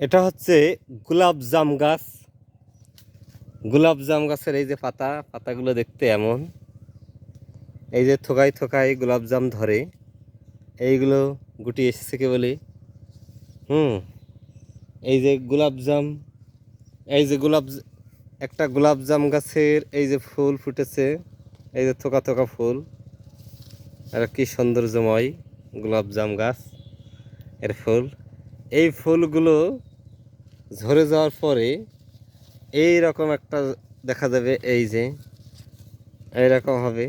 এটা হচ্ছে গোলাপ জাম গাছ। গোলাপ জাম গাছের এই যে পাতা, পাতাগুলো দেখতে এমন। এই যে থোকায় থোকায় গোলাপ জাম ধরে। এইগুলো গুটি এসেছে কে বলে হুম, এই যে গোলাপ জাম, এই যে গোলাপ একটা গোলাপ জাম গাছের এই যে ফুল ফুটেছে। এই যে থোকা থোকা ফুল। আর কি সৌন্দর্যময় গোলাপ জাম গাছ, এর ফুল। এই ফুলগুলো ঝরে যাওয়ার পরে এই রকম একটা দেখা যাবে, এই যে, এইরকম হবে।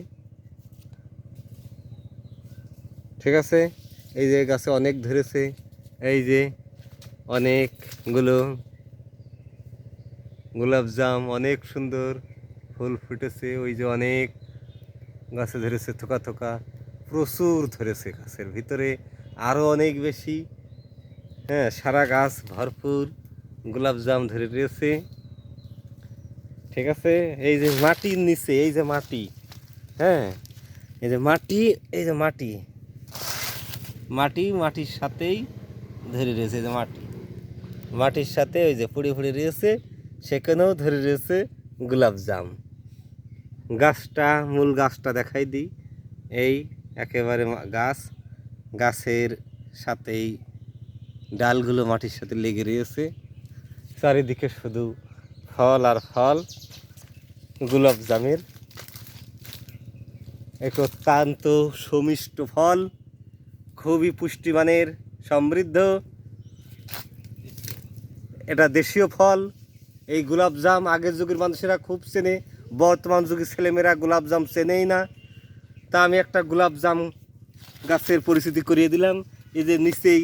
ঠিক আছে? এই যে গাছে অনেক ধরেছে, এই যে অনেকগুলো গোলাপ জাম, অনেক সুন্দর ফুল ফুটেছে, ওই যে অনেক গাছে ধরেছে, থোকা থোকা, প্রচুর ধরেছে গাছের ভিতরে। আরও অনেক বেশি হ্যাঁ সারা গাছ ভরপুর। গোলাপ জাম ধরে রয়েছে। ঠিক আছে? এই যে মাটির নিচে, এই যে মাটি হ্যাঁ? এই যে মাটি, এই যে মাটি। মাটি, মাটির সাথেই ধরে রয়েছে এই যে মাটি। মাটির সাথে ওই যে পুড়ে পুড়ে রয়েছে, সেখানেও ধরে রয়েছে গোলাপ জাম। গাছটা, মূল গাছটা দেখাই দিই। এই একেবারে গাছ, গাছের সাথেই ডালগুলো মাটির সাথে লেগে রয়েছে। চারিদিকে শুধু ফল আর ফল, গোলাপ জামের। এক অত্যন্ত সমিষ্ট ফল, খুবই পুষ্টিমানের, সমৃদ্ধ। এটা দেশীয় ফল। এই গোলাপ জাম আগের যুগের মানুষেরা খুব চেনে, বর্তমান যুগের ছেলেমেয়েরা গোলাপ জাম চেনেই না। তা আমি একটা গোলাপ জাম গাছের পরিস্থিতি করিয়ে দিলাম। এই যে নিচেই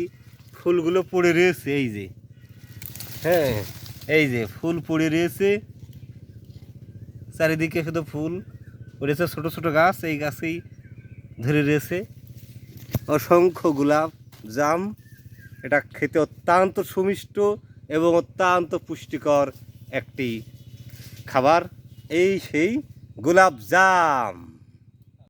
ফুলগুলো পড়ে রয়েছে, এই যে। হ্যাঁ এই যে ফুল পড়ে রয়েছে, চারিদিকে শুধু ফুল পড়েছে ছোট ছোট গাছ, এই গাছেই ধরে রয়েছে। অসংখ্য গোলাপ, জাম, এটা খেতে অত্যন্ত সুমিষ্ট এবং অত্যন্ত পুষ্টিকর একটি খাবার, এই সেই গোলাপ জাম।